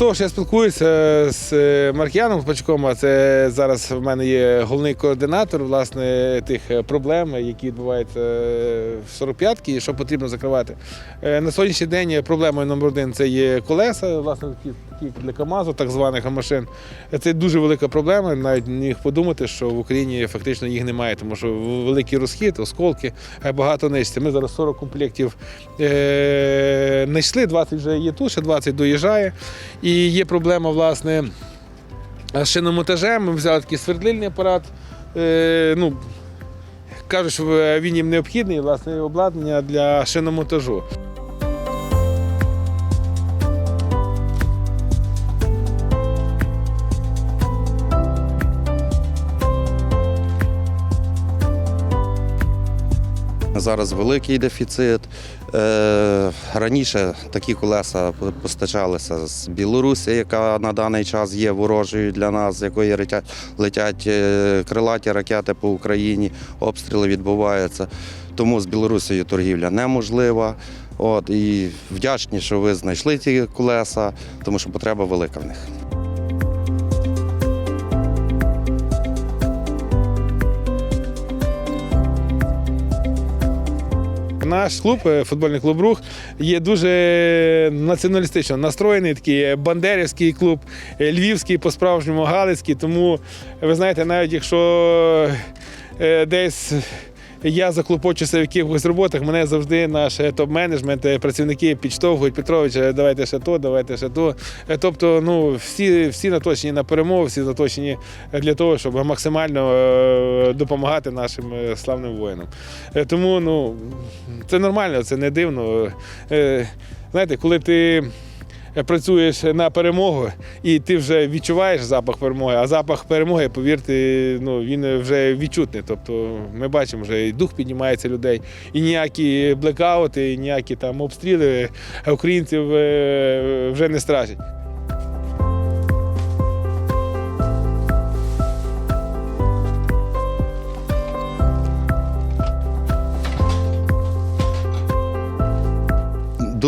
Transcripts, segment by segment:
того, що я спілкуюся з е, Маркіяном Пачком, а це зараз в мене є головний координатор власне тих е, проблем, які відбуваються е, в 45-ки, і що потрібно закривати. На сьогоднішній день проблемою номер один це є колеса, власне, такі, для КАМАЗу, так званих машин. Це дуже велика проблема. Навіть не міг подумати, що в Україні фактично їх немає, тому що великий розхід, осколки, багато нищиться. Ми зараз 40 комплектів е, йшли, 20 вже є тут, ще 20 доїжджає. І є проблема, власне, з шиномонтажем. Ми взяли такий свердлильний апарат. Е, ну, кажуть, що він їм необхідний, власне, обладнання для шиномонтажу. Зараз великий дефіцит. Е, Раніше такі колеса постачалися з Білорусі, яка на даний час є ворожою для нас, з якої летять, е, крилаті ракети по Україні, обстріли відбуваються. Тому з Білорусією торгівля неможлива. От, і вдячні, що ви знайшли ці колеса, тому що потреба велика в них. Наш клуб, е, футбольний клуб Рух, є дуже націоналістично настроєний, такий бандерівський клуб, е, львівський, по-справжньому галицький. Тому, ви знаєте, навіть якщо е, десь я заклопочуся в якихось роботах, мене завжди наш е, топ-менеджмент, е, працівники підштовхують Петрович, е, давайте ще то, давайте ще то. Тобто, ну, всі, всі наточені на перемогу, всі заточені для того, щоб максимально допомагати нашим славним воїнам. Тому ну, це нормально, це не дивно. Знаєте, коли ти працюєш на перемогу і ти вже відчуваєш запах перемоги, а запах перемоги, повірте, ну, він вже відчутний. Тобто ми бачимо, вже і дух піднімається людей, і ніякі блекаути, і ніякі там обстріли українців е, вже не страшать.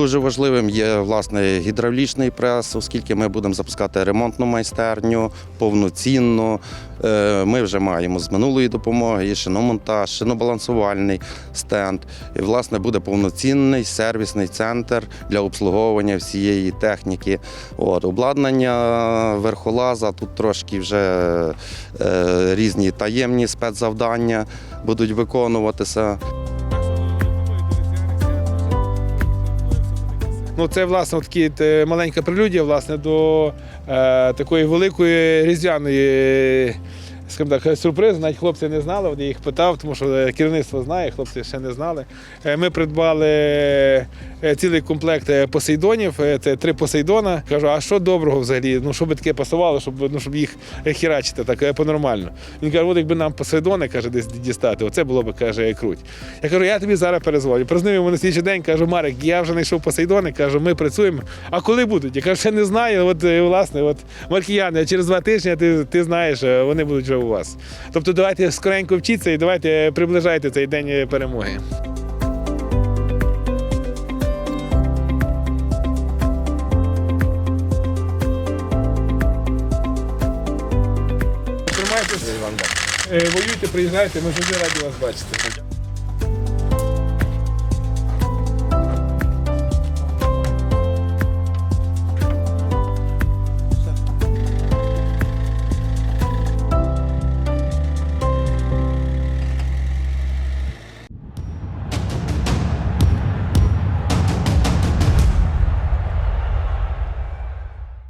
Дуже важливим є власне гідравлічний прес, оскільки ми будемо запускати ремонтну майстерню повноцінну. Е, Ми вже маємо з минулої допомоги і шиномонтаж, шинобалансувальний стенд. І власне буде повноцінний сервісний центр для обслуговування всієї техніки. От, обладнання верхолаза тут трошки вже е, різні таємні спецзавдання будуть виконуватися. Ну, це власне такі маленька прелюдія власне, до е, такої великої різдвяної. Скажімо так, сюрприз, навіть хлопці не знали, от я їх питав, тому що е, керівництво знає, хлопці ще не знали. Е, Ми придбали е, цілий комплект е, посейдонів, е, це три посейдона. Кажу, а що доброго взагалі? Ну, щоб таке пасувало, щоб, ну, щоб їх е, хірачити так е, по-нормально. Він каже, от якби нам посейдони каже, десь дістати, оце було б каже, круть. Я кажу, я тобі зараз перезвоню. Прознив йому на слідчий день, кажу, Марик, я вже знайшов посейдони, кажу, ми працюємо. А коли будуть? Я кажу, ще не знаю. От е, власне, от маркіяни, через два тижні ти, ти знаєш, е, вони будуть вже у вас. Тобто давайте скоренько вчіться і давайте приближайте цей день е, перемоги. Тримайтеся, Іван. Воюйте, приїжджайте, ми завжди раді вас бачити.